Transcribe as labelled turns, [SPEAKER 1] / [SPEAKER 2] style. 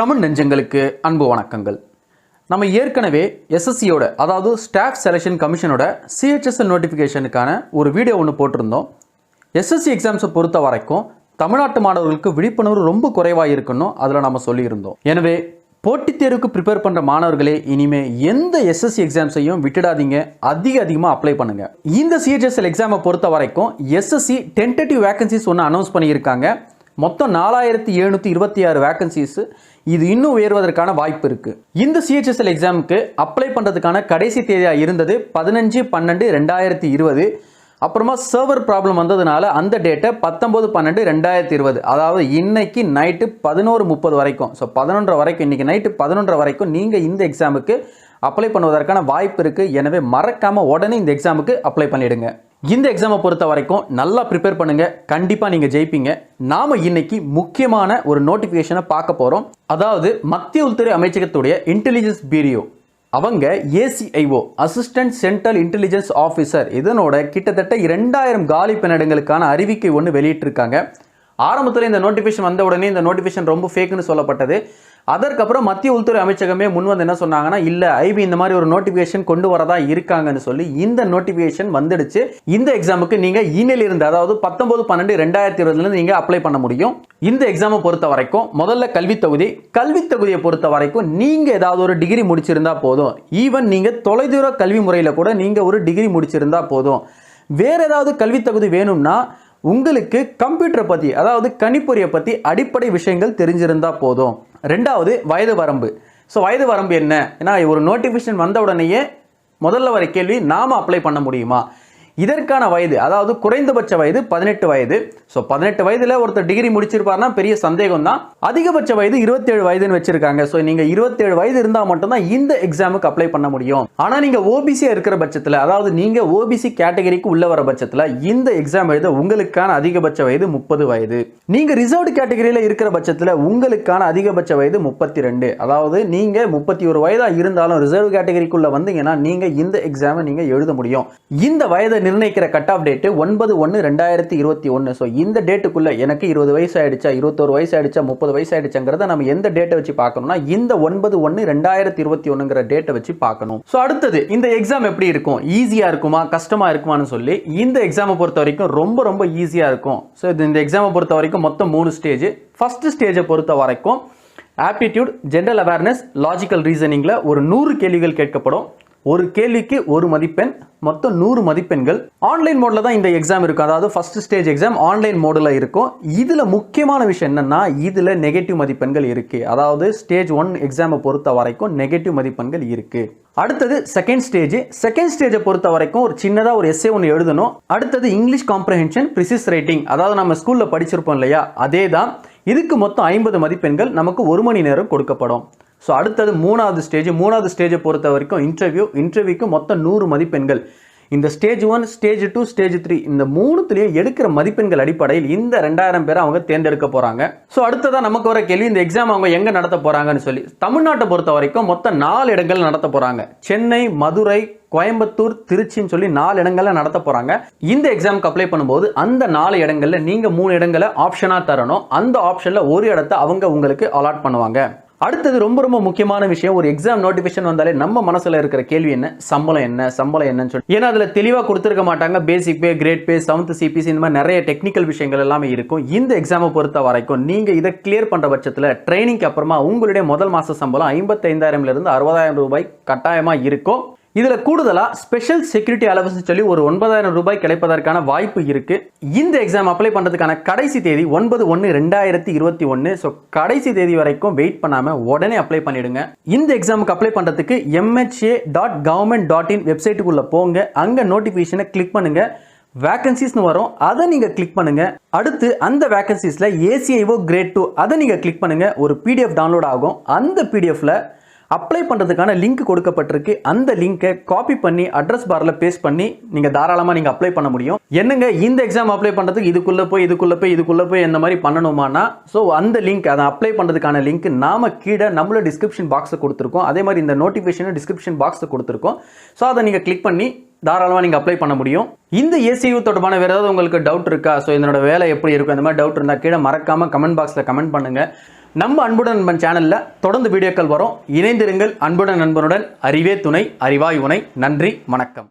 [SPEAKER 1] தமிழ் நெஞ்சங்களுக்கு அன்பு வணக்கங்கள். நம்ம ஏற்கனவே எஸ்எஸ்சியோட அதாவது ஸ்டாஃப் செலெக்ஷன் கமிஷனோட சிஹெச்எஸ்எல் நோட்டிஃபிகேஷனுக்கான ஒரு வீடியோ ஒன்று போட்டிருந்தோம். எஸ்எஸ்சி எக்ஸாம்ஸை பொறுத்த வரைக்கும் தமிழ்நாட்டு மாணவர்களுக்கு விழிப்புணர்வு ரொம்ப குறைவாக இருக்கணும் அதில் நம்ம சொல்லியிருந்தோம். எனவே போட்டித் தேர்வுக்கு ப்ரிப்பேர் பண்ணுற மாணவர்களே இனிமேல் எந்த எஸ்எஸ்சி எக்ஸாம்ஸையும் விட்டுடாதீங்க. அதிக அதிகமாக அப்ளை பண்ணுங்கள் இந்த சிஹெச்எஸ்எல் எக்ஸாமை பொறுத்த வரைக்கும் எஸ்எஸ்சி டென்டேட்டிவ் வேகன்சிஸ் ஒன்று அனௌன்ஸ் பண்ணியிருக்காங்க. மொத்தம் நாலாயிரத்தி எழுநூற்றி இருபத்தி ஆறு வேக்கன்சிஸு இது இன்னும் உயர்வதற்கான வாய்ப்பு இருக்குது இந்த சிஹெச்எஸ்எல் எக்ஸாமுக்கு அப்ளை பண்ணுறதுக்கான கடைசி தேதியாக இருந்தது பதினஞ்சு பன்னெண்டு ரெண்டாயிரத்தி இருபது. அப்புறமா சர்வர் ப்ராப்ளம் வந்ததுனால அந்த டேட்டை பத்தொம்போது பன்னெண்டு ரெண்டாயிரத்தி இருபது. அதாவது இன்னைக்கு நைட்டு பதினோரு முப்பது வரைக்கும். ஸோ பதினொன்றரை வரைக்கும் இன்னைக்கு நைட்டு பதினொன்றரை வரைக்கும் நீங்கள் இந்த எக்ஸாமுக்கு அப்ளை பண்ணுவதற்கான வாய்ப்பு இருக்குது எனவே மறக்காமல் உடனே இந்த எக்ஸாமுக்கு அப்ளை பண்ணிவிடுங்க இந்த எக்ஸாமை பொறுத்த வரைக்கும் நல்லா ப்ரிப்பேர் பண்ணுங்கள் கண்டிப்பாக நீங்கள் ஜெயிப்பீங்க. நாம் இன்னைக்கு முக்கியமான ஒரு நோட்டிஃபிகேஷனை பார்க்க போகிறோம் அதாவது மத்திய உள்துறை அமைச்சகத்துடைய இன்டெலிஜென்ஸ் பீரியோ அவங்க ACIO assistant central intelligence officer இதனோட கிட்டத்தட்ட இரண்டாயிரம் காலி பணியிடங்களுக்கான அறிவிக்கை ஒன்று வெளியிட்டிருக்காங்க. ஆரம்பத்தில் இந்த நோட்டிஃபிகேஷன் வந்த உடனே இந்த நோட்டிஃபிகேஷன் ரொம்ப ஃபேக்குன்னு சொல்லப்பட்டது. அதற்கப்புறம் மத்திய உள்துறை அமைச்சகமே முன் வந்து என்ன சொன்னாங்கன்னா இல்லை ஐபி இந்த மாதிரி ஒரு நோட்டிஃபிகேஷன் கொண்டு வரதா இருக்காங்கன்னு சொல்லி இந்த நோட்டிஃபிகேஷன் வந்துடுச்சு. இந்த எக்ஸாமுக்கு நீங்கள் இமெயில் இருந்து அதாவது பத்தொன்பது பன்னெண்டு ரெண்டாயிரத்தி இருபதுலேருந்து நீங்கள் அப்ளை பண்ண முடியும். இந்த எக்ஸாமை பொறுத்த வரைக்கும் முதல்ல கல்வித் தொகுதி கல்வித் தொகுதியை பொறுத்த வரைக்கும் நீங்கள் ஏதாவது ஒரு டிகிரி முடிச்சிருந்தா போதும். ஈவன் நீங்கள் தொலைதூர கல்வி முறையில் கூட நீங்கள் ஒரு டிகிரி முடிச்சிருந்தா போதும். வேறு ஏதாவது கல்வித் தகுதி வேணும்னா உங்களுக்கு கம்ப்யூட்டரை பற்றி அதாவது கணிப்பொறியை பற்றி அடிப்படை விஷயங்கள் தெரிஞ்சிருந்தா போதும். ரெண்டாவது வயது வரம்பு. ஸோ வயது வரம்பு என்ன? ஏன்னா ஒரு நோட்டிஃபிகேஷன் வந்த உடனேயே முதல்ல வர கேள்வி நாம் அப்ளை பண்ண முடியுமா? இதற்கான வயது அதாவது குறைந்தபட்ச வயது பதினெட்டு வயது. ஸோ பதினெட்டு வயதில் ஒருத்தர் டிகிரி முடிச்சிருப்பாருன்னா பெரிய சந்தேகம் தான் அதிகபட்ச வயது இருபத்தேழு வயதுன்னு வச்சிருக்காங்க. ஸோ நீங்கள் இருபத்தேழு வயது இருந்தால் மட்டும்தான் இந்த எக்ஸாமுக்கு அப்ளை பண்ண முடியும். ஆனால் நீங்கள் ஓபிசியாக இருக்கிற பட்சத்தில் அதாவது நீங்கள் ஓபிசி கேட்டகரிக்கு உள்ள வர பட்சத்தில் இந்த எக்ஸாம் எழுத உங்களுக்கான அதிகபட்ச வயது முப்பது வயது. நீங்கள் ரிசர்வ்டு கேட்டகரியில் இருக்கிற பட்சத்தில் உங்களுக்கான அதிகபட்ச வயது முப்பத்தி ரெண்டு அதாவது நீங்கள் முப்பத்தி ஒரு வயதாக இருந்தாலும் ரிசர்வ் கேட்டகரிக்குள்ளே வந்தீங்கன்னா நீங்கள் இந்த எக்ஸாமை நீங்கள் எழுத முடியும். இந்த வயதை நிர்ணயிக்கிற கட் ஆஃப் டேட்டு ஒன்பது ஒன்று ரெண்டாயிரத்தி இருபத்தி ஒன்று ஸோ இந்த டேட்டுக்குள்ளே எனக்கு இருபது வயசு ஆயிடுச்சா இருபத்தோரு வயசு ஆயிடுச்சா முப்பது வயசு ஆயிடுச்சாங்கிறத நம்ம எந்த டேட்டை வச்சு பார்க்கணும்னா இந்த ஒன்பது ஒன்று ரெண்டாயிரத்தி இருபத்தி ஒன்றுங்கிற டேட்டை வச்சு பார்க்கணும். ஸோ அடுத்தது இந்த எக்ஸாம் எப்படி இருக்கும்? ஈஸியாக இருக்குமா? கஷ்டமாக இருக்குமான்னு சொல்லி இந்த எக்ஸாமை பொறுத்த வரைக்கும் ரொம்ப ரொம்ப ஈஸியாக இருக்கும். ஸோ இந்த எக்ஸாமை பொறுத்த வரைக்கும் மொத்தம் மூணு ஸ்டேஜ் ஃபஸ்ட்டு ஸ்டேஜை பொறுத்த வரைக்கும் ஆப்டிடியூட் ஜென்ரல் அவேர்னஸ் லாஜிக்கல் ரீசனிங்கில் ஒரு நூறு கேள்விகள் கேட்கப்படும். ஒரு கேள்விக்கு ஒரு மதிப்பெண் மொத்தம் நூறு மதிப்பெண்கள். ஆன்லைன் மோடில் தான் இந்த எக்ஸாம் இருக்கும். அதாவது ஃபர்ஸ்ட் ஸ்டேஜ் எக்ஸாம் ஆன்லைன் மோடில் இருக்கும். இதில் முக்கியமான விஷயம் என்னென்னா இதில் நெகட்டிவ் மதிப்பெண்கள் இருக்குது அதாவது ஸ்டேஜ் ஒன் எக்ஸாமை பொறுத்த வரைக்கும் நெகட்டிவ் மதிப்பெண்கள் இருக்குது அடுத்தது செகண்ட் ஸ்டேஜ் செகண்ட் ஸ்டேஜை பொறுத்த வரைக்கும் ஒரு சின்னதாக ஒரு எஸ்ஏ ஒன்று எழுதணும். அடுத்தது இங்கிலீஷ் காம்ப்ரஹென்ஷன் ப்ரிசிஸ் ரைட்டிங் அதாவது நம்ம ஸ்கூலில் படிச்சிருப்போம் இல்லையா? அதே தான் இதுக்கு மொத்தம் ஐம்பது மதிப்பெண்கள் நமக்கு ஒரு மணி நேரம் கொடுக்கப்படும். ஸோ அடுத்தது மூணாவது ஸ்டேஜ் மூணாவது ஸ்டேஜை பொறுத்த வரைக்கும் இன்டர்வியூ இன்டர்வியூக்கு மொத்தம் நூறு மதிப்பெண்கள். இந்த stage one stage two stage three இந்த மூணுத்துலேயும் எடுக்கிற மதிப்பெண்கள் அடிப்படையில் இந்த ரெண்டாயிரம் பேரை அவங்க தேர்ந்தெடுக்க போகிறாங்க ஸோ அடுத்ததாக நமக்கு வர கேள்வி இந்த எக்ஸாம் அவங்க எங்கே நடத்த போகிறாங்கன்னு சொல்லி. தமிழ்நாட்டை பொறுத்த வரைக்கும் மொத்தம் நாலு இடங்கள் நடத்த போகிறாங்க சென்னை மதுரை கோயம்புத்தூர் திருச்சின்னு சொல்லி நாலு இடங்களில் நடத்த போகிறாங்க இந்த எக்ஸாமுக்கு அப்ளை பண்ணும்போது அந்த நாலு இடங்களில் நீங்கள் மூணு இடங்களை ஆப்ஷனாக தரணும். அந்த ஆப்ஷனில் ஒரு இடத்த அவங்க உங்களுக்கு அலாட் பண்ணுவாங்க. அடுத்தது ரொம்ப ரொம்ப முக்கியமான விஷயம் ஒரு எக்ஸாம் நோட்டிஃபிகேஷன் வந்தாலே நம்ம மனசுல இருக்கிற கேள்வி என்ன? சம்பளம் என்ன? சம்பளம் என்னன்னு சொல்லி. ஏன்னா அதுல தெளிவா கொடுத்துருக்க மாட்டாங்க. Basic pay grade pay seventh CPC இந்த மாதிரி நிறைய டெக்னிக்கல் விஷயங்கள் எல்லாமே இருக்கும். இந்த எக்ஸாமை பொறுத்த வரைக்கும் நீங்க இதை கிளியர் பண்ற பட்சத்தில் ட்ரைனிங்க்கு அப்புறமா உங்களுடைய முதல் மாச சம்பளம் ஐம்பத்தைந்தாயிரம்ல இருந்து அறுபதாயிரம் ரூபாய் கட்டாயமா இருக்கும். இதில் கூடுதலாக ஸ்பெஷல் செக்யூரிட்டி அலவன்ஸ் சொல்லி ஒரு ஒன்பதாயிரம் ரூபாய் கிடைப்பதற்கான வாய்ப்பு இருக்குது இந்த எக்ஸாம் அப்ளை பண்ணுறதுக்கான கடைசி தேதி ஒன்பது ஒன்று ரெண்டாயிரத்தி இருபத்தி ஒன்று ஸோ கடைசி தேதி வரைக்கும் வெயிட் பண்ணாமல் உடனே அப்ளை பண்ணிடுங்க. இந்த எக்ஸாமுக்கு அப்ளை பண்ணுறதுக்கு MHA dot government dot in வெப்சைட்டுக்குள்ளே போங்க. அங்கே நோட்டிஃபிகேஷனை கிளிக் பண்ணுங்கள் வேகன்சிஸ்னு வரும். அதை நீங்கள் கிளிக் பண்ணுங்கள் அடுத்து அந்த வேகன்சிஸில் ஏசிஐஓ கிரேட் டூ அதை நீங்கள் கிளிக் பண்ணுங்கள் ஒரு பிடிஎஃப் டவுன்லோட் ஆகும். அந்த பிடிஎஃபில் அப்ளை பண்ணுறதுக்கான லிங்க் கொடுக்கப்பட்டிருக்கு. அந்த லிங்கை காப்பி பண்ணி அட்ரஸ் பாரில் பேஸ்ட் பண்ணி நீங்கள் தாராளமாக நீங்கள் அப்ளை பண்ண முடியும். என்னங்க இந்த எக்ஸாம் அப்ளை பண்ணுறதுக்கு இதுக்குள்ளே போய் இதுக்குள்ளே போய் இதுக்குள்ளே போய் இந்த மாதிரி பண்ணணுமானா ஸோ அந்த லிங்க் அதை அப்ளை பண்ணுறதுக்கான லிங்க் நாம கீழே நம்மளோட டிஸ்கிரிப்ஷன் பாக்ஸை கொடுத்துருக்கோம். அதே மாதிரி இந்த நோட்டிஃபிகேஷன் டிஸ்கிரிப்ஷன் பாக்ஸில் கொடுத்துருக்கோம். ஸோ அதை நீங்கள் கிளிக் பண்ணி தாராளமாக நீங்கள் அப்ளை பண்ண முடியும். இந்த ஏசியு தொடர்பான வேறு ஏதாவது உங்களுக்கு டவுட் இருக்கா? ஸோ இதனோட வேலை எப்படி இருக்கும்? இந்த மாதிரி டவுட் இருந்தால் கீழே மறக்காமல் கமெண்ட் பாக்ஸில் கமெண்ட் பண்ணுங்கள் நம்ம அன்புடன் நண்பன் சேனலில் தொடர்ந்து வீடியோக்கள் வரும். இணைந்திருங்கள் அன்புடன் நண்பனுடன். அறிவே துணை அறிவாய் உனை. நன்றி வணக்கம்.